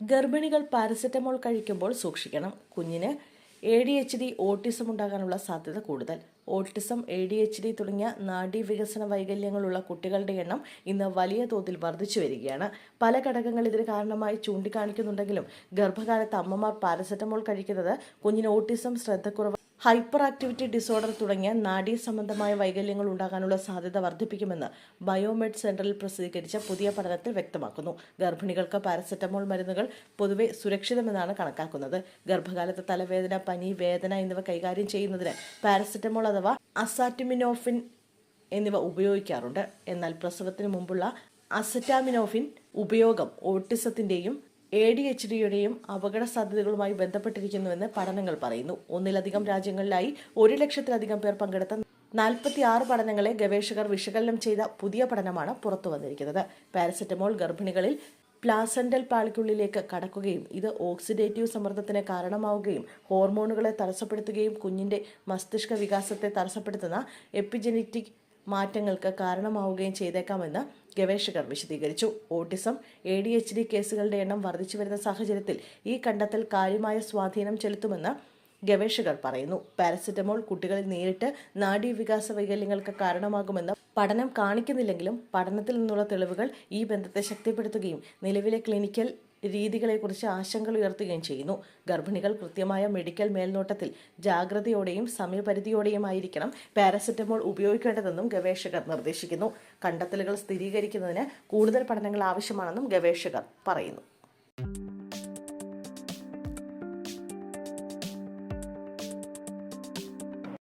ഗർഭിണികൾ പാരസെറ്റമോൾ കഴിക്കുമ്പോൾ സൂക്ഷിക്കണം. കുഞ്ഞിന് A D H D autism ഉണ്ടാകാനുള്ള സാധ്യത കൂടുതൽ. Autism A D H D തുടങ്ങിയ നാഡീവികസന വൈകല്യങ്ങളുള്ള കുട്ടികളുടെ എണ്ണം ഇന്ന് വലിയ തോതിൽ വർദ്ധിച്ചു വരികയാണ്. പല ഘടകങ്ങൾ ഇതിന് കാരണമായി ചൂണ്ടിക്കാണിക്കുന്നുണ്ടെങ്കിലും ഗർഭകാലത്ത് അമ്മമാർ പാരസെറ്റമോൾ കഴിക്കുന്നത് കുഞ്ഞിന് ഓട്ടിസം ശ്രദ്ധക്കുറവ് ഹൈപ്പർ ആക്ടിവിറ്റി ഡിസോർഡർ തുടങ്ങിയ നാഡീ സംബന്ധമായ വൈകല്യങ്ങൾ ഉണ്ടാകാനുള്ള സാധ്യത വർദ്ധിപ്പിക്കുമെന്ന് ബയോമെഡ് സെന്ററിൽ പ്രസിദ്ധീകരിച്ച പുതിയ പഠനത്തിൽ വ്യക്തമാക്കുന്നു. ഗർഭിണികൾക്ക് പാരസെറ്റമോൾ മരുന്നുകൾ പൊതുവെ സുരക്ഷിതമെന്നാണ് കണക്കാക്കുന്നത്. ഗർഭകാലത്ത് തലവേദന പനി വേദന എന്നിവ കൈകാര്യം ചെയ്യുന്നതിന് പാരസെറ്റമോൾ അഥവാ അസാറ്റിമിനോഫിൻ എന്നിവ ഉപയോഗിക്കാറുണ്ട്. എന്നാൽ പ്രസവത്തിന് മുമ്പുള്ള അസറ്റാമിനോഫിൻ ഉപയോഗം ഓട്ടിസത്തിന്റെയും എ ഡി എച്ച് ഡിയുടെയും അപകട സാധ്യതകളുമായി ബന്ധപ്പെട്ടിരിക്കുന്നുവെന്ന് പഠനങ്ങൾ പറയുന്നു. ഒന്നിലധികം രാജ്യങ്ങളിലായി ഒരു ലക്ഷത്തിലധികം പേർ പങ്കെടുത്ത നാൽപ്പത്തി ആറ് പഠനങ്ങളെ ഗവേഷകർ വിശകലനം ചെയ്ത പുതിയ പഠനമാണ് പുറത്തു വന്നിരിക്കുന്നത്. പാരസെറ്റമോൾ ഗർഭിണികളിൽ പ്ലാസെൻഡൽ പാളിക്കുള്ളിലേക്ക് കടക്കുകയും ഇത് ഓക്സിഡേറ്റീവ് സമ്മർദ്ദത്തിന് കാരണമാവുകയും ഹോർമോണുകളെ തടസ്സപ്പെടുത്തുകയും കുഞ്ഞിന്റെ മസ്തിഷ്ക വികാസത്തെ തടസ്സപ്പെടുത്തുന്ന എപ്പിജനറ്റിക് മാറ്റങ്ങൾക്ക് കാരണമാവുകയും ചെയ്തേക്കാമെന്ന് ഗവേഷകർ വിശദീകരിച്ചു. Autism A D H D കേസുകളുടെ എണ്ണം വർദ്ധിച്ചു വരുന്ന സാഹചര്യത്തിൽ ഈ കണ്ടെത്തൽ കാര്യമായ സ്വാധീനം ചെലുത്തുമെന്ന് ഗവേഷകർ പറയുന്നു. പാരസെറ്റമോൾ കുട്ടികളിൽ നേരിട്ട് നാഡീവികാസ വൈകല്യങ്ങൾക്ക് കാരണമാകുമെന്ന് പഠനം കാണിക്കുന്നില്ലെങ്കിലും പഠനത്തിൽ നിന്നുള്ള തെളിവുകൾ ഈ ബന്ധത്തെ ശക്തിപ്പെടുത്തുകയും നിലവിലെ ക്ലിനിക്കൽ രീതികളെക്കുറിച്ച് ആശങ്കകൾ ഉയർത്തുകയും ചെയ്യുന്നു. ഗർഭിണികൾ കൃത്യമായ മെഡിക്കൽ മേൽനോട്ടത്തിൽ ജാഗ്രതയോടെയും സമയപരിധിയോടെയും ആയിരിക്കണം പാരസെറ്റമോൾ ഉപയോഗിക്കേണ്ടതെന്നും ഗവേഷകർ നിർദ്ദേശിക്കുന്നു. കണ്ടെത്തലുകൾ സ്ഥിരീകരിക്കുന്നതിന് കൂടുതൽ പഠനങ്ങൾ ആവശ്യമാണെന്നും ഗവേഷകർ പറയുന്നു.